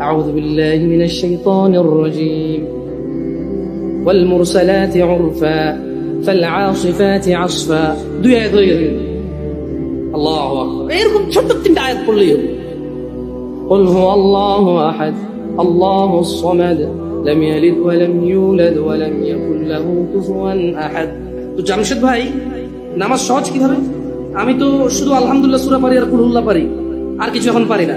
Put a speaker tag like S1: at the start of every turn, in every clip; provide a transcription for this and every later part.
S1: أعوذ بالله من الشيطان الرجيم والمرسلات عرفا فالعاصفات عصفا দুই আয়াত হয়ে গেছে আল্লাহু আকবার এরকম ছোট্ট তিনটা আয়াত পড়লেই হবে قل هو الله أحد الله الصمد لم يلد ولم يولد ولم يكن له كفوا أحد তো জামশেদ ভাই নামাজ সহজ কিভাবে আমি তো শুধু আলহামদুলিল্লাহ সূরা পারি আর কুলহুল্লাহ পারি আর কিছু এখন পারি না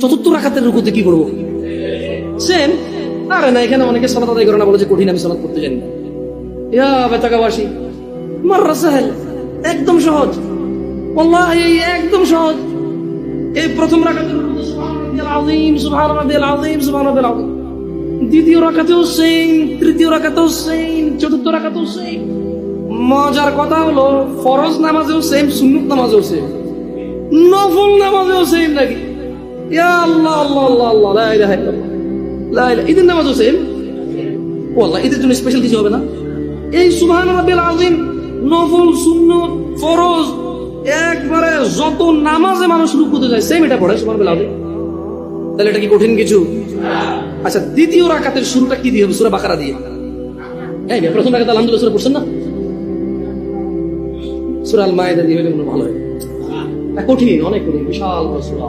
S1: চতুর্থ রাখাতের রুকুতে কি করব? সেম আরে না, এখানে অনেকে সালাত আদায় করে না, বলে যে কঠিন আমি সালাত করতে জানি ইয়া বেতাকাবাসী মাররা সাহেল একদম সহজ। ওয়াল্লাহি, একদম সহজ। এই প্রথম আযীম দ্বিতীয় তৃতীয় চতুর্থ মজার কথা হলো, ফরজ নামাজেও সেম সুন্নত নামাজেও সেম নফল নামাজেও সেম নাকি? ইয়া আল্লাহ আল্লাহ আল্লাহ আল্লাহ লা ঈদের নামাজও সেম ও আল্লাহ ঈদের জন্য স্পেশাল কিছু হবে না؟ এই সুবহান রাব্বিল নফল সুন্নত ফরজ, একবারে যত নামাজে মানুষ রুকুতে যায় সেম এটা পড়ে, সুবহান তাহলে এটা কি কঠিন কিছু? আচ্ছা দ্বিতীয় রাকাতের শুরুটা কি দিয়ে হবে? সূরা বাকারা দিয়ে। এই প্রথম রাকাতে আলহামদুলিল্লাহ সূরা পড়ছেন না? সূরা মায়েদা দিয়ে হলে মনে ভালো হয়। কঠিন, অনেক কঠিন, বিশাল সূরা।